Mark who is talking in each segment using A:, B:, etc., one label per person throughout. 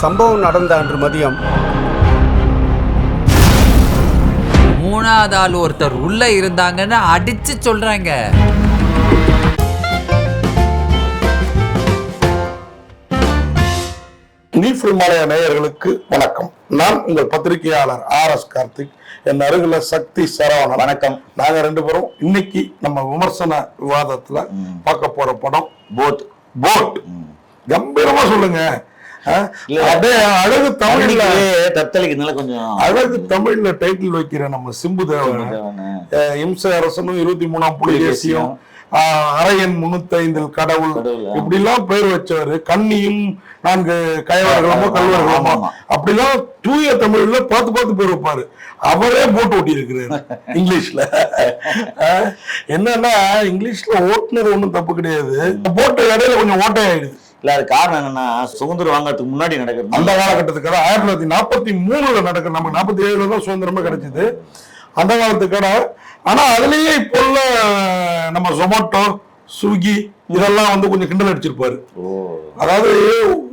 A: சம்பவம் நடந்த அன்று மதியம்.
B: மூணாவது ஆள் ஒருத்தர் உள்ள இருந்தாங்கன்னு அடிச்சு சொல்றாங்க.
C: நீஃபில் மாலைய நேயர்களுக்கு வணக்கம். நான் உங்கள் பத்திரிகையாளர் ஆர் எஸ் கார்த்திக். என் அருகில சக்தி சரவணன். வணக்கம். நாங்க ரெண்டு பேரும் இன்னைக்கு நம்ம விமர்சன விவாதத்துல பார்க்க போற படம்
D: போட்.
C: போட். கம்பீரமா சொல்லுங்க? அப்படியே அழகு தமிழ்ல.
D: தத்தளிக்கிறதுனால கொஞ்சம்
C: அழகு தமிழ்ல டைட்டில் வைக்கிற நம்ம சிம்பு தேவன். இம்சை அரசனும் இருபத்தி மூணாம் புலிகேசியும் ஆஹ், அரையன் முன்னூத்தைந்தில் கடவுள். இப்படி எல்லாம் பேர் வச்சவரு. கன்னியும் நான்கு கயவர்களுமோ கல்வர்களுமோ. அப்படிலாம் தூய தமிழ்ல பார்த்து பார்த்து பேர் வைப்பாரு. அவரே போட்டு ஓட்டி இருக்கிறாரு இங்கிலீஷ்ல என்னன்னா இங்கிலீஷ்ல ஓட்டுனர் ஒண்ணும் தப்பு கிடையாது. போட்டு இடையில கொஞ்சம் ஓட்டையாயிடுது.
D: இல்ல அது காரணம் என்னன்னா சுதந்திரம் வாங்குறதுக்கு முன்னாடி நடக்கிறது.
C: அந்த காலகட்டத்துக்கு ஆயிரத்தி தொள்ளாயிரத்தி நாற்பத்தி மூணுல நடக்கிற நமக்கு நாற்பத்தி ஏழுல தான் சுதந்திரமே கிடைச்சது. அந்த காலத்துக்கட ஆனா அதுலயே இப்போ உள்ள நம்ம ஜொமேட்டோ ஸ்விக்கி இதெல்லாம் வந்து கொஞ்சம் கிண்டல் அடிச்சிருப்பாரு. அதாவது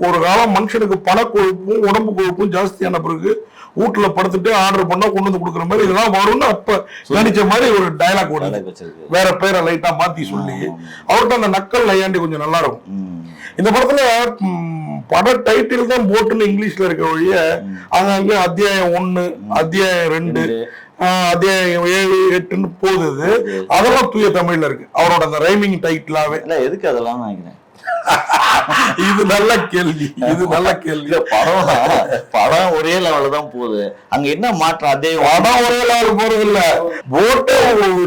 C: ஒரு காலம் மனுஷனுக்கு பணக்கொழுப்பும் உடம்பு கொழுப்பும் ஜாஸ்தியான பிறகு வீட்டுல படுத்துட்டு ஆர்டர் பண்ணா கொண்டு வந்து கொடுக்குற மாதிரி இதெல்லாம் வரும்னு அப்ப கணிச்ச மாதிரி ஒரு
D: வச்சிருக்கு.
C: வேற பேரை லைட்டா மாத்தி சொல்லி அவர்கிட்ட அந்த நக்கல் நையாண்டி கொஞ்சம் நல்லா இருக்கும். இந்த படத்துல பட டைட்டில் தான் போட்டுன்னு இங்கிலீஷ்ல இருக்க ஒழிய அங்கங்க அத்தியாயம் ஒண்ணு அத்தியாயம் ரெண்டு அத்தியாயம் ஏழு எட்டுன்னு போகுது அதெல்லாம் தூய தமிழ்ல இருக்கு. அவரோட அந்த ரைமிங் டைட்டிலாவே
D: இல்ல எதுக்கு அதெல்லாம் நினைக்கிறேன்
C: இது நல்ல கேள்வி. இது நல்ல கேள்வி.
D: படம் படம் ஒரே லெவல்ல தான் போகுது. அங்க என்ன மாற்றம்? அதே
C: படம் ஒரே நாள் போறது இல்ல. போட்டே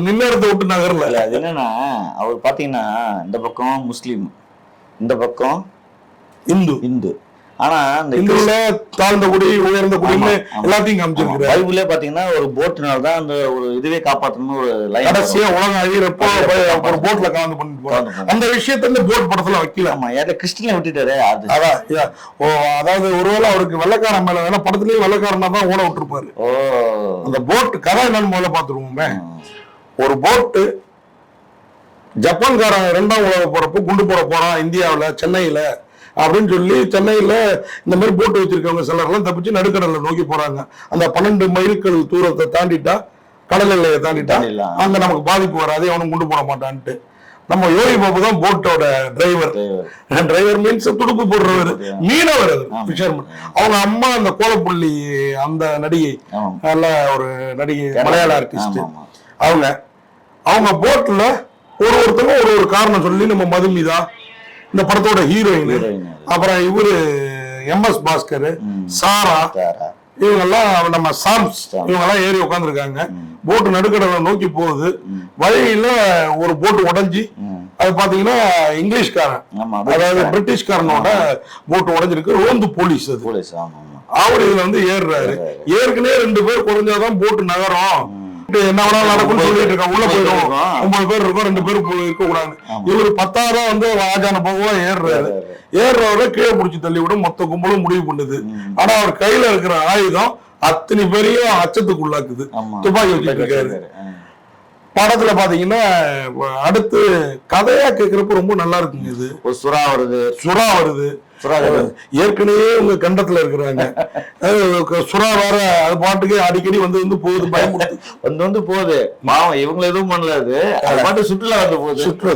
C: நின்ன இடத்த விட்டு நகரல.
D: அது என்னன்னா அவர் பாத்தீங்கன்னா இந்த பக்கம் முஸ்லீம். இந்த பக்கம்
C: இந்து.
D: இந்து. ஆனா இந்த
C: இந்துல தாழ்ந்த குடி உயர்ந்த
D: ஆமா.
C: எல்லாத்தையும்
D: ஆமா,
C: காமிச்சிருக்கிறார்
D: பைபிளே பாத்தீங்கன்னா ஒரு போட்னால தான் அந்த ஒரு இதுவே காப்பாற்றணும்னு ஒரு லைன்
C: கடைசியா உலகம் அழியிறப்போ ஒரு போட்ல கலந்து பண்ணிட்டு. அந்த விஷயத்த இந்த போட் படத்துல வைக்கல.
D: ஆமா விட்டுட்டாரு அது.
C: அதான் yeah. ஓ அதாவது ஒருவேளை அவருக்கு வெள்ளக்காரன் மேல வேணா படத்துலயே வெள்ளக்காரனா தான் ஓட விட்டுருப்பாரு. அந்த போட் கதை என்னன்னு முதல்ல பாத்துருவோமே. ஒரு போட்டு ஜப்பான்காரன் ரெண்டாம் உலக போறப்போ குண்டு போட போறான் இந்தியாவுல சென்னையில அப்படின்னு சொல்லி சென்னையில இந்த மாதிரி போட்டு வச்சிருக்கவங்க சிலர்லாம் தப்பிச்சு நடுக்கடலை நோக்கி போறாங்க அந்த பன்னெண்டு மைல்கள் தூரத்தை தாண்டிட்டா கடல் எல்லையை தாண்டிட்டா. அங்க நமக்கு பாதிப்பு வராது எவனும் குண்டு போட மாட்டான்ட்டு நம்ம யோகி பாபு தான் போட்டோட டிரைவர். டிரைவர் மீன்ஸ் துடுப்பு போடுறவர் மீனவர் அது
D: ஆமா.
C: ஃபிஷர்மேன் அவங்க அம்மா அந்த கோலப்புள்ளி அந்த நடிகை. நல்ல ஒரு நடிகை மலையாள ஆர்டிஸ்ட். அவங்க அவங்க போட்ல ஒரு ஒருத்தங்க ஒரு ஒரு காரணம் சொல்லி நம்ம மதுமிதா இந்த படத்தோட ஹீரோயின். அப்புறம் இவரு எம் எஸ் பாஸ்கர் சாரா. இவங்கெல்லாம் நம்ம சாம்ஸ் இவங்கெல்லாம் ஏறி உட்காந்துருக்காங்க போட்டு நடுக்கடலை நோக்கி போகுது. வழியில ஒரு போட்டு உடைஞ்சி. அது பாத்தீங்கன்னா இங்கிலீஷ்காரன். அதாவது பிரிட்டிஷ்காரனோட போட்டு உடைஞ்சிருக்கு. ரோந்து போலீஸ் அது. அவர் இதுல வந்து ஏறுறாரு. ஏற்கனவே ரெண்டு பேர் குறைஞ்சாதான் போட்டு நகரம். என்ன வேணாலும் நடக்கும்னு சொல்லிட்டு இருக்கான் உள்ள போயிடும். ஒன்பது பேர் இருக்கும் ரெண்டு பேர் இருக்க கூடாது இவர் பத்தாயிரம் வந்து ராஜான போகவா ஏறுறாரு. ஏறுறவரை கீழே பிடிச்சி தள்ளி விட மொத்த கும்பலும் முடிவு பண்ணுது. ஆனா அவர் கையில இருக்கிற ஆயுதம் அத்தனை பேரையும் அச்சத்துக்குள்ளாக்குது.
D: ஆமா.
C: துப்பாக்கி வச்சுட்டு இருக்காரு. படத்துல பாத்தீங்கன்னா அடுத்து கதையா கேக்குறப்ப ரொம்ப நல்லா இருக்குங்க இது.
D: ஒரு சுறா வருது.
C: சுறா வருது. ஏற்கனவே உங்க கண்டத்துல இருக்கிறாங்க. சுறா வேற அது பாட்டுக்கு அடிக்கடி வந்து வந்து போகுது பயமுறுத்து.
D: வந்து வந்து போகுது. பாவம் இவங்க எதுவும் பண்ணல அது. அது பாட்டு சுற்றுலா வந்து போகுது.
C: சுற்று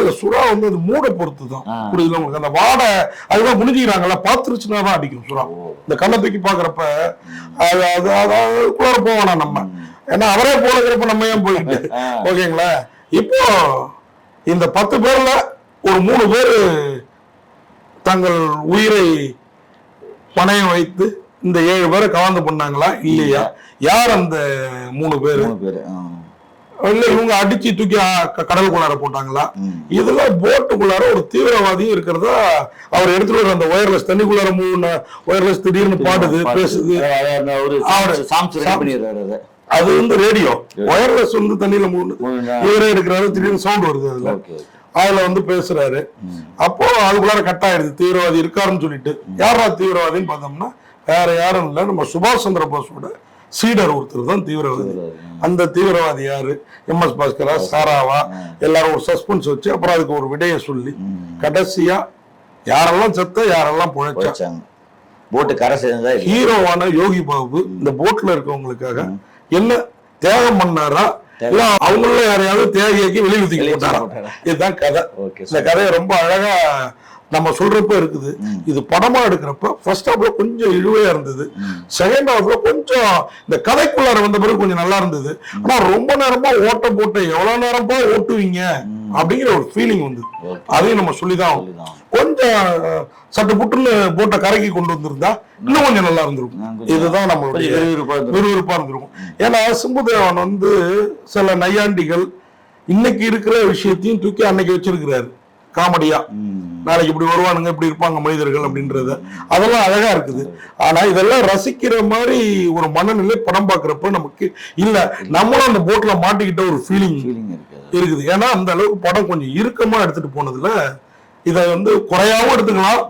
C: இல்ல, சுறா வந்து அது மூட பொறுத்து தான். புரியுதுல உங்களுக்கு? அந்த வாடை அதுதான் முடிஞ்சுக்கிறாங்கல்ல பாத்துருச்சுன்னா தான் அடிக்கும் சுறா. இந்த கண்ணை தூக்கி பாக்குறப்ப அது அது அதுக்குள்ளார போவேணாம் நம்ம. ஏன்னா அவரே போடுறப்ப நம்ம ஏன் போயிட்டு. ஓகேங்களா? இப்போ இந்த பத்து பேர்ல ஒரு மூணு பேர் தங்கள் உயிரை பணயம் வைத்து இந்த ஏழு பேரை கலந்து பண்ணாங்களா? இல்லையா? யார் அந்த மூணு பேர். இல்ல இவங்க அடிச்சு தூக்கி கடலுக்குள்ளார போட்டாங்களா. இதுல போட்டுக்குள்ளார ஒரு தீவிரவாதியும் இருக்கிறதா அவர் எடுத்துட்டு வர அந்த ஒயர்லெஸ் தண்ணிக்குள்ளார மூணு ஒயர்லெஸ் திடீர்னு பாடுது பேசுது.
D: அதை
C: வந்து ரேடியோ. ஒயர்லெஸ் வந்து தண்ணியில மூணு? இவரே எடுக்கிறாரு திடீர்னு சவுண்ட் வருது அதுல. அதுல வந்து பேசுறாரு. அப்போ அதுக்குள்ளார கட் ஆயிடுது தீவிரவாதி இருக்காருன்னு சொல்லிட்டு. யாரா தீவிரவாதின்னு பார்த்தோம்னா வேற யாரும் இல்ல. நம்ம சுபாஷ் சந்திர போஸோட சீடர் ஒருத்தர் தான் தீவிரவாதி. அந்த தீவிரவாதி யாரு? எம் எஸ் பாஸ்கரா சாராவா? எல்லாரும் ஒரு சஸ்பென்ஸ் வச்சு அப்புறம் அதுக்கு ஒரு விடையை சொல்லி கடைசியா யாரெல்லாம் செத்த யாரெல்லாம் புழைச்சா?
D: வச்சாங்க போட்டு கரை இல்லையா?
C: ஹீரோவான யோகி பாபு இந்த போட்ல இருக்கவங்களுக்காக என்ன தியாகம் பண்ணாரா? இல்ல அவங்கள யாரையாவது தியாகியாக்கி வெளியே ஊத்தி போட்டாரா? இதுதான் கதை. இந்த கதையை ரொம்ப அழகா நம்ம சொல்றப்ப இருக்குது. இது படமா எடுக்கிறப்ப ஃபர்ஸ்ட் ஹாஃப்ல கொஞ்சம் இழுவையா இருந்தது. செகண்ட் ஹாஃப்ல கொஞ்சம் இந்த கதைக்குள்ளார வந்த பிறகு கொஞ்சம் நல்லா இருந்தது. ஆனா ரொம்ப நேரமா ஓட்ட போட்டு எவ்வளவு நேரமா ஓட்டுவீங்க? அப்படிங்கிற ஒரு ஃபீலிங்
D: Okay.
C: அதையும் நம்ம சொல்லிதான். கொஞ்சம் சட்டு புட்டுன்னு போட்ட கரைக்கு கொண்டு வந்திருந்தா இன்னும் கொஞ்சம் நல்லா இருந்திருக்கும். இதுதான் நம்மளுடைய
D: விறுவிறுப்பா இருந்திருக்கும்.
C: ஏன்னா சிம்புதேவன் வந்து சில நையாண்டிகள் இன்னைக்கு இருக்கிற விஷயத்தையும் தூக்கி அன்னைக்கு வச்சிருக்கிறாரு. காமெடியா. நாளைக்கு இப்படி வருவானுங்க இப்படி இருப்பாங்க மனிதர்கள் அப்படின்றது. அதெல்லாம் அழகா இருக்குது. ஆனா இதெல்லாம் ரசிக்கிற மாதிரி ஒரு மனநிலை படம் பார்க்கறப்ப நமக்கு இல்ல. நம்மளும் அந்த போட்ல மாட்டிக்கிட்ட ஒரு ஃபீலிங் இருக்குது. ஏன்னா அந்த அளவுக்கு படம் கொஞ்சம் இறுக்கமா எடுத்துட்டு போனதுல இதை வந்து குறையாவும் எடுத்துக்கலாம்.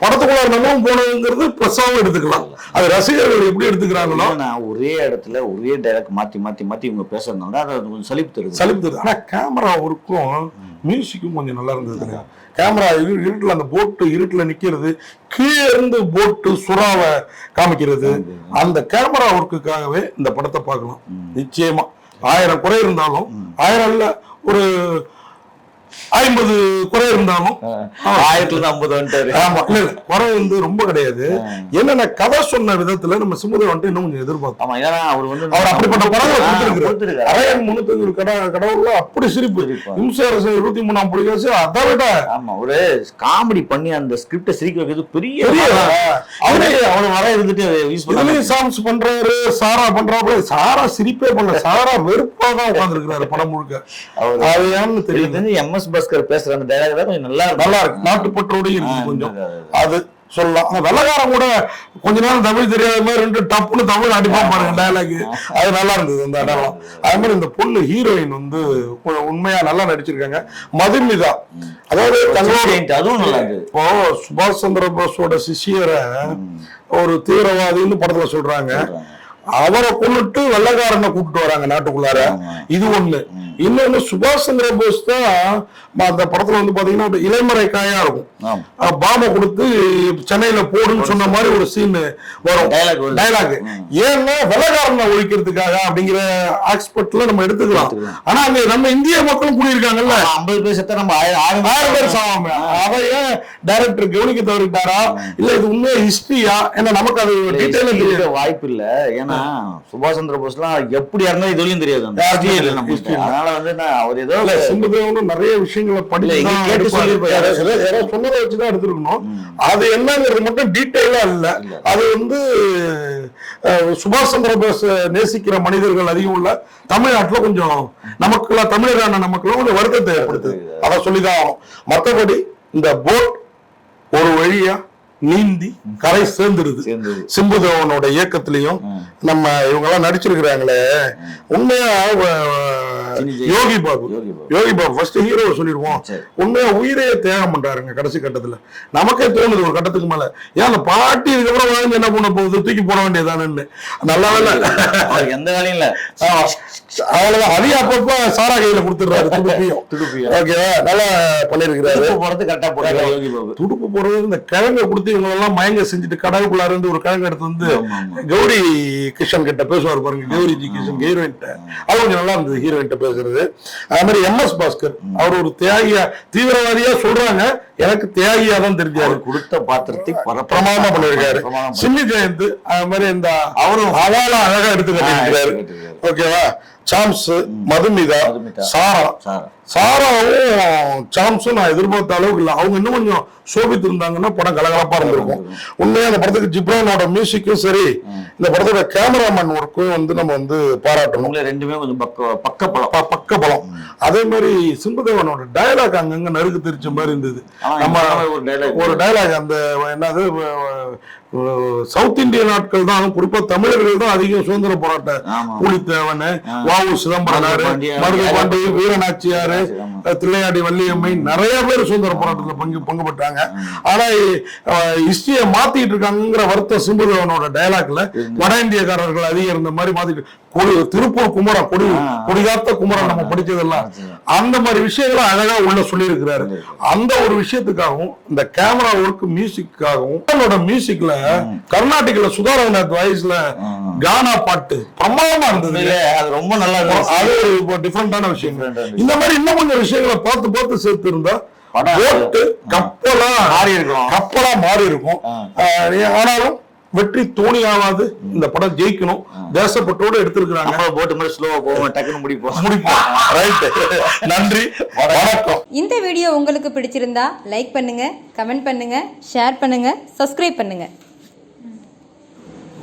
C: படத்துக்குள்ள நம்மளும் போனதுங்கிறது ப்ளஸ்ஸாவும் எடுத்துக்கலாம். அது ரசிகர்கள் எப்படி எடுத்துக்கிறாங்களோ?
D: ஏன்னா ஒரே இடத்துல ஒரே டைலாக் மாத்தி மாத்தி மாத்தி இவங்க பேசுறதுனால அது கொஞ்சம் சலிப்பு தருது.
C: சலிப்பு தருது. ஆனா கேமரா ஒர்க்கும் மியூசிக்கும் கொஞ்சம் நல்லா இருந்தது கேமரா இரு இருட்டுல அந்த போட்டு இருட்டுல நிக்கிறது கீழே இருந்து போட்டு சுறாவை காமிக்கிறது. அந்த கேமரா ஒர்க்குக்காகவே இந்த படத்தை பார்க்கலாம். நிச்சயமா. ஆயிரம் குறை இருந்தாலும் ஆயிரம் இல்ல ஒரு ஐம்பது குறை இருந்தாலும்.
D: ஆயிரத்துல ஐம்பது வந்துட்டாரு.
C: ஆமா. இல்ல குறை வந்து ரொம்ப கிடையாது. என்னென்ன கதை சொன்ன விதத்துல நம்ம சிமுதர் வந்துட்டு இன்னும் கொஞ்சம் எதிர்பார்த்தோம்.
D: அவர் வந்து
C: அவர் அப்படிப்பட்ட படங்களை. அரையன் முன்னூத்தி கட கடவுள்ல அப்படி சிரிப்பு.
D: சிரிப்பா.
C: இம்சை அரசு இருபத்தி மூணாம் புலிகாசு அதை விட
D: ஆமா ஒரு காமெடி பண்ணி அந்த ஸ்கிரிப்ட சிரிக்க வைக்கிறது பெரிய. அவரே அவரு வர இருந்துட்டு யூஸ் பண்ணி
C: இதுலயும் சாங்ஸ் பண்றாரு சாரா பண்றாப்புல. சாரா சிரிப்பே பண்ணல. சாரா வெறுப்பா தான் உட்காந்துருக்கிறாரு படம் முழுக்க.
D: அவரு
C: அது ஏன்னு
D: எனக்கு
C: தெரியுது
D: தெரிஞ்சு எம் எஸ் பாஸ்கர் பேசுற அந்த தான் கொஞ்சம் நல்லா
C: நல்லா இருக்கு நாட்டுப்பற்றோடய
D: ஆ,
C: இருக்கு கொஞ்சம்.
D: அது,
C: சொல்லலாம். அந்த வெள்ளக்காரன் கூட கொஞ்ச நேரம் தமிழ் தெரியாத மாதிரி ரெண்டு டப்புன்னு தமிழ் அடிப்பான் பாருங்க டயலாக் அது நல்லா இருந்தது அந்த அடையாளம் அதே மாதிரி இந்த பொண்ணு ஹீரோயின் வந்து உண்மையா நல்லா நடிச்சிருக்காங்க. மதுமிதா அதாவது
D: அதுவும் நல்லா
C: இப்போ சுபாஷ் சந்திர போஸோட சிஷியரை ஒரு தீவிரவாதின்னு படத்துல சொல்றாங்க. அவரை கொண்டுட்டு வெள்ளக்காரனை கூப்பிட்டு வராங்க நாட்டுக்குள்ளார. இது ஒண்ணு. இன்னொன்னு சுபாஷ் சந்திர போஸ் தான் அந்த படத்துல வந்து பாத்தீங்கன்னா இலைமறை காயா இருக்கும். பாம்பை கொடுத்து சென்னையில போடுன்னு சொன்ன மாதிரி ஒரு சீன் வரும். டைலாக் ஏன்னா வெள்ளக்காரனை ஒழிக்கிறதுக்காக அப்படிங்கிற ஆக்ஸ்பெக்ட்ல நம்ம எடுத்துக்கலாம். ஆனா அங்க நம்ம இந்திய மக்களும் குடியிருக்காங்கல்ல.
D: ஐம்பது பேர் செத்தா நம்ம ஆயிரம் ஆயிரம்
C: பேர் சாவாம அதை ஏன் டைரக்டர் கவனிக்க தவறிட்டாரா? இல்ல இது உண்மையா ஹிஸ்டரியா ஏன்னா நமக்கு அது டீட்டெயிலா
D: வாய்ப்பு இல்ல. ஏன்னா சுபாஷ் சந்திர போஸ்லாம் எப்படி இறந்தா இது வரையும் தெரியாது அந்த அதனால வந்து நான் அவர் ஏதோ
C: சிம்புதேவனும் நிறைய விஷயங்களை படிச்சு
D: கேட்டு. சொல்லியிருப்பாரு.
C: யாரோ சில- யாரோ சொன்னதை வச்சுதான் எடுத்திருக்கணும். அது என்னங்கிறது மட்டும் டீட்டெயிலா இல்ல. அது வந்து சுபாஷ் சந்திர போஸ் நேசிக்கிற மனிதர்கள் அதிகம் உள்ள தமிழ்நாட்டுல கொஞ்சம் நமக்குலாம் தமிழரான நமக்குலாம் கொஞ்சம் வருத்தத்தை ஏற்படுத்துது. அதை சொல்லிதான் ஆகணும். மத்தபடி இந்த போட் ஒரு வழியா நீந்தி கரை சேர்ந்துருது. சிம்புதேவனோட இயக்கத்திலையும் நம்ம இவங்க எல்லாம் நடிச்சிருக்கிறாங்களே உண்மையா. யோகி பாபு.
D: யோகி பாபு.
C: ஃபர்ஸ்ட் ஹீரோ சொல்லிடுவோம். உண்மையா உயிரையே தியாகம் பண்றாருங்க கடைசி கட்டத்துல. நமக்கே தோணுது ஒரு கட்டத்துக்கு மேல. ஏன் அந்த பாட்டி இதுக்கப்புறம் வாழ்ந்து என்ன பண்ண போகுது? தூக்கி போட வேண்டியதானு நல்லா இல்ல.
D: எந்த வேலையும் இல்ல.
C: அவ்வளவுதான். அதையும் அப்பப்ப சாரா கையில கொடுத்துடுறாரு. துடுப்பியும்.
D: துடுப்பியும்.
C: ஓகேவா நல்லா பண்ணிருக்கிறாரு.
D: போறது கரெக்டா போறாரு யோகி பாபு.
C: துடுப்பு போடுறது இந்த கிழங்க கொடுத்து இவங்க எல்லாம் மயங்க செஞ்சுட்டு கடவுக்குள்ளார இருந்து ஒரு கிழங்கு எடுத்து வந்து. கௌரி கிருஷ்ணன் கிட்ட பேசுவார் பாருங்க. கௌரி ஜி கிருஷ்ணன் ஹீரோயின் அது கொஞ்சம் நல்லா இருந்தது ஹீரோயின் இருக்கிறது. அது மாதிரி எம் எஸ் பாஸ்கர் அவர் ஒரு தியாகியா தீவிரவாதியா சொல்றாங்க. எனக்கு தியாகியா தான் தெரிஞ்சாரு.
D: கொடுத்த பாத்திரத்தை பர-
C: பிரமாதமா பண்ணிருக்காரு. சின்னி ஜெயந்த் அது மாதிரி இந்த அவரும் அவால அழகா எடுத்து
D: கட்டியிருக்காரு.
C: ஓகேவா? சாம்ஸ் மதுமிதா. சாரா.
D: சாரா.
C: சாராவும் சாம்ஸும் நான் எதிர்பார்த்த அளவுக்கு இல்லை. அவங்க இன்னும் கொஞ்சம் சோபித்து இருந்தாங்கன்னா படம் கலகலப்பா இருந்திருக்கும். உண்மையா அந்த படத்துக்கு ஜிப்ரானோட மியூசிக்கும் சரி இந்த படத்தோட கேமராமேன் ஒர்க்கும் வந்து நம்ம வந்து பாராட்டணும்.
D: ரெண்டுமே கொஞ்சம் பக்க பக்க பலம்
C: ப- பக்க பலம் அதே மாதிரி சிம்புதேவனோட டயலாக் அங்கங்க நறுக்கு தெரிச்ச மாதிரி இருந்தது. நம்ம
D: ஒரு
C: டயலாக் அந்த என்னது சவுத் இந்திய நாட்கள் தான் குறிப்பா தமிழர்கள் தான் அதிகம் சுதந்திர போராட்ட. கூலித்தேவன் வாவு சிதம்பரனாரு
D: பாண்டியன்,
C: மருது
D: ஏகப்பட்ட
C: பாண்டி வீரநாச்சியாரு. தில்லையாடி வள்ளியம்மை நிறைய பேர் சுதந்திர போராட்டத்துல பங்கு பங்கு பெற்றாங்க ஆனா ஹிஸ்டரிய மாத்திட்டு இருக்காங்கிற வருத்த சிம்புதேவனோட டயலாக்ல வட இந்தியக்காரர்கள் அதிகம் இருந்த மாதிரி மாத்திட்டு கொடி திருப்பூர் குமரன் கொடி கொடிகாத்த குமரன் நம்ம படிச்சதெல்லாம். அந்த மாதிரி விஷயங்களை அழகா உள்ள சொல்லியிருக்கிறாரு. அந்த ஒரு விஷயத்துக்காகவும் இந்த கேமரா ஒர்க் மியூசிக்காகவும் அவனோட மியூசிக்ல கர்நாடிக்ல சுதாரநாத் வாய்ஸ்ல கானா பாட்டு பிரமாதமா இருந்தது.
D: அது ரொம்ப நல்லா
C: அது இப்போ டிஃபரெண்டான விஷயம். இந்த மாதிரி இன்னும் கொஞ்சம் விஷயங்களை பார்த்து பார்த்து சேர்த்து இருந்தா கப்பலா
D: மாறி இருக்கும்.
C: கப்பலா மாறி இருக்கும் ஆனாலும் வெற்றி தோணி ஆகாது இந்த படம் ஜெயிக்கணும். தேசப்பட்டோடு எடுத்திருக்கிறாங்க.
D: போட்டு மாதிரி ஸ்லோவா போவோம். டக்குன்னு முடிப்போம்.
C: முடிப்போம். ரைட் நன்றி. வணக்கம்.
E: இந்த வீடியோ உங்களுக்கு பிடிச்சிருந்தா லைக் பண்ணுங்க கமெண்ட் பண்ணுங்க ஷேர் பண்ணுங்க சப்ஸ்கிரைப் பண்ணுங்க.